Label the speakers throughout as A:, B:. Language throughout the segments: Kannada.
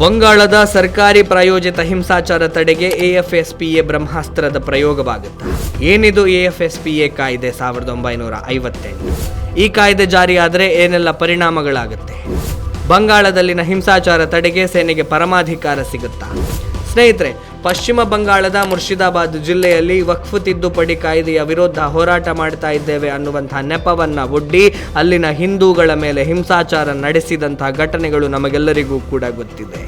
A: ಬಂಗಾಳದ ಸರ್ಕಾರಿ ಪ್ರಾಯೋಜಿತ ಹಿಂಸಾಚಾರ ತಡೆಗೆ ಎಎಫ್ಎಸ್ಪಿಎ ಬ್ರಹ್ಮಾಸ್ತ್ರದ ಪ್ರಯೋಗವಾಗುತ್ತೆ. ಏನಿದು ಎಎಫ್ಎಸ್ಪಿಎ ಕಾಯ್ದೆ ಸಾವಿರದ ಒಂಬೈನೂರ ಐವತ್ತೆಂಟು? ಈ ಕಾಯ್ದೆ ಜಾರಿಯಾದರೆ ಏನೆಲ್ಲ ಪರಿಣಾಮಗಳಾಗುತ್ತೆ? ಬಂಗಾಳದಲ್ಲಿನ ಹಿಂಸಾಚಾರ ತಡೆಗೆ ಸೇನೆಗೆ ಪರಮಾಧಿಕಾರ ಸಿಗುತ್ತಾ? ಸ್ನೇಹಿತರೆ ಪಶ್ಚಿಮ ಬಂಗಾಳದ ಮುರ್ಷಿದಾಬಾದ್ ಜಿಲ್ಲೆಯಲ್ಲಿ ವಕ್ಫ್ ತಿದ್ದುಪಡಿ ಕಾಯ್ದೆಯ ವಿರುದ್ಧ ಹೋರಾಟ ಮಾಡ್ತಾ ಇದ್ದೇವೆ ಅನ್ನುವಂತಹ ನೆಪವನ್ನು ಒಡ್ಡಿ ಅಲ್ಲಿನ ಹಿಂದೂಗಳ ಮೇಲೆ ಹಿಂಸಾಚಾರ ನಡೆಸಿದಂತಹ ಘಟನೆಗಳು ನಮಗೆಲ್ಲರಿಗೂ ಕೂಡ ಗೊತ್ತಿದೆ.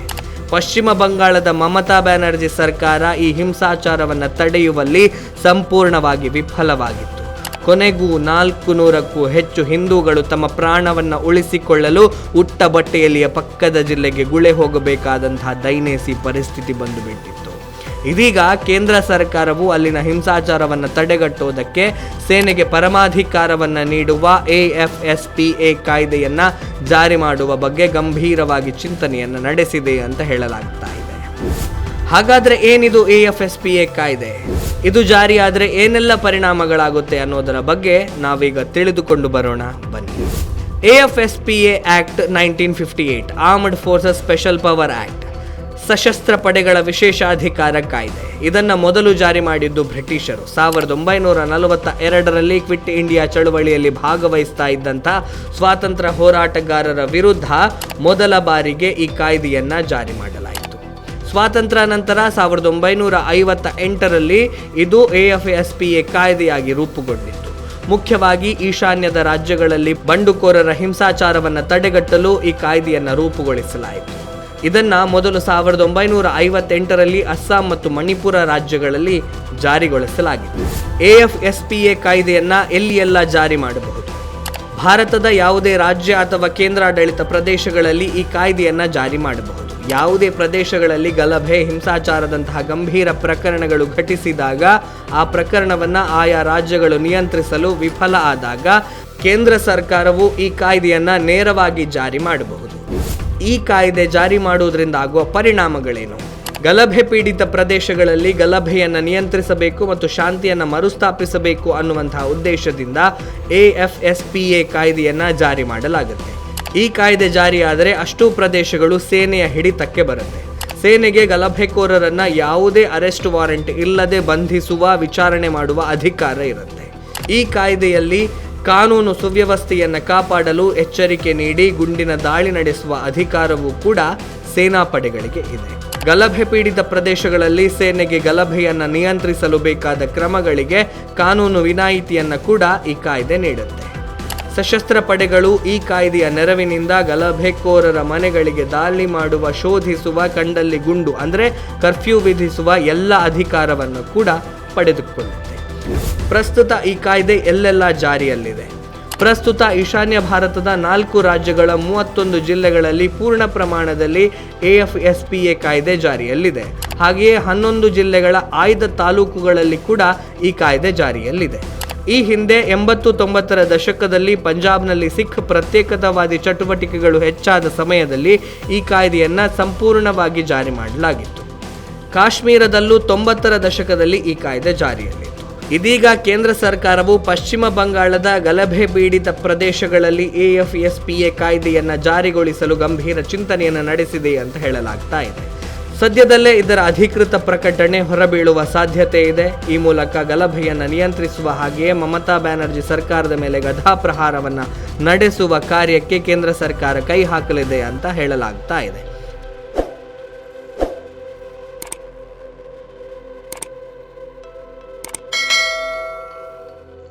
A: ಪಶ್ಚಿಮ ಬಂಗಾಳದ ಮಮತಾ ಬ್ಯಾನರ್ಜಿ ಸರ್ಕಾರ ಈ ಹಿಂಸಾಚಾರವನ್ನು ತಡೆಯುವಲ್ಲಿ ಸಂಪೂರ್ಣವಾಗಿ ವಿಫಲವಾಗಿತ್ತು. ಕೊನೆಗೂ ನಾಲ್ಕು ನೂರಕ್ಕೂ ಹೆಚ್ಚು ಹಿಂದೂಗಳು ತಮ್ಮ ಪ್ರಾಣವನ್ನು ಉಳಿಸಿಕೊಳ್ಳಲು ಉಟ್ಟ ಬಟ್ಟೆಯಲ್ಲಿಯ ಪಕ್ಕದ ಜಿಲ್ಲೆಗೆ ಗುಳೆ ಹೋಗಬೇಕಾದಂತಹ ದೈನೇಸಿ ಪರಿಸ್ಥಿತಿ ಬಂದುಬಿಟ್ಟಿತ್ತು. ಇದೀಗ ಕೇಂದ್ರ ಸರ್ಕಾರವು ಅಲ್ಲಿನ ಹಿಂಸಾಚಾರವನ್ನು ತಡೆಗಟ್ಟುವುದಕ್ಕೆ ಸೇನೆಗೆ ಪರಮಾಧಿಕಾರವನ್ನು ನೀಡುವ A F S P A ಕಾಯ್ದೆಯನ್ನು ಜಾರಿ ಮಾಡುವ ಬಗ್ಗೆ ಗಂಭೀರವಾಗಿ ಚಿಂತನೆಯನ್ನು ನಡೆಸಿದೆ ಅಂತ ಹೇಳಲಾಗ್ತಾ ಇದೆ. ಹಾಗಾದರೆ ಏನಿದು A F S P A ಕಾಯ್ದೆ? ಇದು ಜಾರಿಯಾದರೆ ಏನೆಲ್ಲ ಪರಿಣಾಮಗಳಾಗುತ್ತೆ ಅನ್ನೋದರ ಬಗ್ಗೆ ನಾವೀಗ ತಿಳಿದುಕೊಂಡು ಬರೋಣ. ಬನ್ನಿ. A F S P A act nineteen fifty eight, armed forces special power act. ಸಶಸ್ತ್ರ ಪಡೆಗಳ ವಿಶೇಷಾಧಿಕಾರ ಕಾಯ್ದೆ. ಇದನ್ನು ಮೊದಲು ಜಾರಿ ಮಾಡಿದ್ದು ಬ್ರಿಟಿಷರು. ಸಾವಿರದ ಒಂಬೈನೂರ ನಲವತ್ತ ಎರಡರಲ್ಲಿ ಕ್ವಿಟ್ ಇಂಡಿಯಾ ಚಳುವಳಿಯಲ್ಲಿ ಭಾಗವಹಿಸ್ತಾ ಇದ್ದಂಥ ಸ್ವಾತಂತ್ರ್ಯ ಹೋರಾಟಗಾರರ ವಿರುದ್ಧ ಮೊದಲ ಬಾರಿಗೆ ಈ ಕಾಯ್ದೆಯನ್ನ ಜಾರಿ ಮಾಡಲಾಯಿತು. ಸ್ವಾತಂತ್ರ್ಯ ನಂತರ ಸಾವಿರದ ಒಂಬೈನೂರ ಐವತ್ತ ಎಂಟರಲ್ಲಿ ಇದು A F S P A ಕಾಯ್ದೆಯಾಗಿ ರೂಪುಗೊಂಡಿತ್ತು. ಮುಖ್ಯವಾಗಿ ಈಶಾನ್ಯದ ರಾಜ್ಯಗಳಲ್ಲಿ ಬಂಡುಕೋರರ ಹಿಂಸಾಚಾರವನ್ನು ತಡೆಗಟ್ಟಲು ಈ ಕಾಯ್ದೆಯನ್ನು ರೂಪುಗೊಳಿಸಲಾಯಿತು. ಇದನ್ನ ಮೊದಲು ಸಾವಿರದ ಒಂಬೈನೂರ ಐವತ್ತೆಂಟರಲ್ಲಿ ಅಸ್ಸಾಂ ಮತ್ತು ಮಣಿಪುರ ರಾಜ್ಯಗಳಲ್ಲಿ ಜಾರಿಗೊಳಿಸಲಾಗಿತ್ತು ಎ ಕಾಯ್ದೆಯನ್ನು ಎಲ್ಲಿ ಎಲ್ಲ ಜಾರಿ ಮಾಡಬಹುದು? ಭಾರತದ ಯಾವುದೇ ರಾಜ್ಯ ಅಥವಾ ಕೇಂದ್ರಾಡಳಿತ ಪ್ರದೇಶಗಳಲ್ಲಿ ಈ ಕಾಯ್ದೆಯನ್ನು ಜಾರಿ ಮಾಡಬಹುದು. ಯಾವುದೇ ಪ್ರದೇಶಗಳಲ್ಲಿ ಗಲಭೆ, ಹಿಂಸಾಚಾರದಂತಹ ಗಂಭೀರ ಪ್ರಕರಣಗಳು ಘಟಿಸಿದಾಗ ಆ ಪ್ರಕರಣವನ್ನು ಆಯಾ ರಾಜ್ಯಗಳು ನಿಯಂತ್ರಿಸಲು ವಿಫಲ ಆದಾಗ ಕೇಂದ್ರ ಸರ್ಕಾರವು ಈ ಕಾಯ್ದೆಯನ್ನು ನೇರವಾಗಿ ಜಾರಿ ಮಾಡಬಹುದು. ಈ ಕಾಯ್ದೆ ಜಾರಿ ಮಾಡುವುದರಿಂದ ಆಗುವ ಪರಿಣಾಮಗಳೇನು? ಗಲಭೆ ಪೀಡಿತ ಪ್ರದೇಶಗಳಲ್ಲಿ ಗಲಭೆಯನ್ನು ನಿಯಂತ್ರಿಸಬೇಕು ಮತ್ತು ಶಾಂತಿಯನ್ನು ಮರುಸ್ಥಾಪಿಸಬೇಕು ಅನ್ನುವಂತಹ ಉದ್ದೇಶದಿಂದ A F S P A ಕಾಯ್ದೆಯನ್ನು ಜಾರಿ ಮಾಡಲಾಗುತ್ತೆ. ಈ ಕಾಯ್ದೆ ಜಾರಿಯಾದರೆ ಅಷ್ಟೂ ಪ್ರದೇಶಗಳು ಸೇನೆಯ ಹಿಡಿತಕ್ಕೆ ಬರುತ್ತೆ. ಸೇನೆಗೆ ಗಲಭೆಕೋರರನ್ನು ಯಾವುದೇ ಅರೆಸ್ಟ್ ವಾರೆಂಟ್ ಇಲ್ಲದೆ ಬಂಧಿಸುವ ವಿಚಾರಣೆ ಮಾಡುವ ಅಧಿಕಾರ ಇರುತ್ತೆ. ಈ ಕಾಯ್ದೆಯಲ್ಲಿ ಕಾನೂನು ಸುವ್ಯವಸ್ಥೆಯನ್ನು ಕಾಪಾಡಲು ಎಚ್ಚರಿಕೆ ನೀಡಿ ಗುಂಡಿನ ದಾಳಿ ನಡೆಸುವ ಅಧಿಕಾರವೂ ಕೂಡ ಸೇನಾಪಡೆಗಳಿಗೆ ಇದೆ. ಗಲಭೆ ಪೀಡಿತ ಪ್ರದೇಶಗಳಲ್ಲಿ ಸೇನೆಗೆ ಗಲಭೆಯನ್ನು ನಿಯಂತ್ರಿಸಲು ಬೇಕಾದ ಕ್ರಮಗಳಿಗೆ ಕಾನೂನು ವಿನಾಯಿತಿಯನ್ನು ಕೂಡ ಈ ಕಾಯ್ದೆ ನೀಡುತ್ತೆ. ಸಶಸ್ತ್ರ ಪಡೆಗಳು ಈ ಕಾಯ್ದೆಯ ನೆರವಿನಿಂದ ಗಲಭೆಕೋರರ ಮನೆಗಳಿಗೆ ದಾಳಿ ಮಾಡುವ, ಶೋಧಿಸುವ, ಕಂಡಲ್ಲಿ ಗುಂಡು ಅಂದರೆ ಕರ್ಫ್ಯೂ ವಿಧಿಸುವ ಎಲ್ಲ ಅಧಿಕಾರವನ್ನು ಕೂಡ ಪಡೆದುಕೊಳ್ಳುತ್ತೆ. ಪ್ರಸ್ತುತ ಈ ಕಾಯ್ದೆ ಎಲ್ಲೆಲ್ಲ ಜಾರಿಯಲ್ಲಿದೆ. ಪ್ರಸ್ತುತ ಈಶಾನ್ಯ ಭಾರತದ ನಾಲ್ಕು ರಾಜ್ಯಗಳ ಮೂವತ್ತೊಂದು ಜಿಲ್ಲೆಗಳಲ್ಲಿ ಪೂರ್ಣ ಪ್ರಮಾಣದಲ್ಲಿ A F S P A ಕಾಯ್ದೆ ಜಾರಿಯಲ್ಲಿದೆ. ಹಾಗೆಯೇ ಹನ್ನೊಂದು ಜಿಲ್ಲೆಗಳ ಆಯ್ದ ತಾಲೂಕುಗಳಲ್ಲಿ ಕೂಡ ಈ ಕಾಯ್ದೆ ಜಾರಿಯಲ್ಲಿದೆ. ಈ ಹಿಂದೆ ಎಂಬತ್ತು ತೊಂಬತ್ತರ ದಶಕದಲ್ಲಿ ಪಂಜಾಬ್ನಲ್ಲಿ ಸಿಖ್ ಪ್ರತ್ಯೇಕತಾವಾದಿ ಚಟುವಟಿಕೆಗಳು ಹೆಚ್ಚಾದ ಸಮಯದಲ್ಲಿ ಈ ಕಾಯ್ದೆಯನ್ನು ಸಂಪೂರ್ಣವಾಗಿ ಜಾರಿ ಮಾಡಲಾಗಿತ್ತು. ಕಾಶ್ಮೀರದಲ್ಲೂ ತೊಂಬತ್ತರ ದಶಕದಲ್ಲಿ ಈ ಕಾಯ್ದೆ ಜಾರಿಯಲ್ಲಿತ್ತು ಇದೀಗ ಕೇಂದ್ರ ಸರ್ಕಾರವು ಪಶ್ಚಿಮ ಬಂಗಾಳದ ಗಲಭೆ ಪೀಡಿತ ಪ್ರದೇಶಗಳಲ್ಲಿ A F S P A ಕಾಯ್ದೆಯನ್ನು ಜಾರಿಗೊಳಿಸಲು ಗಂಭೀರ ಚಿಂತನೆಯನ್ನು ನಡೆಸಿದೆ ಅಂತ ಹೇಳಲಾಗ್ತಾ ಇದೆ. ಸದ್ಯದಲ್ಲೇ ಇದರ ಅಧಿಕೃತ ಪ್ರಕಟಣೆ ಹೊರಬೀಳುವ ಸಾಧ್ಯತೆ ಇದೆ. ಈ ಮೂಲಕ ಗಲಭೆಯನ್ನು ನಿಯಂತ್ರಿಸುವ ಹಾಗೆಯೇ ಮಮತಾ ಬ್ಯಾನರ್ಜಿ ಸರ್ಕಾರದ ಮೇಲೆ ಗದಾಪ್ರಹಾರವನ್ನು ನಡೆಸುವ ಕಾರ್ಯಕ್ಕೆ ಕೇಂದ್ರ ಸರ್ಕಾರ ಕೈ ಹಾಕಲಿದೆ ಅಂತ ಹೇಳಲಾಗ್ತಾ ಇದೆ.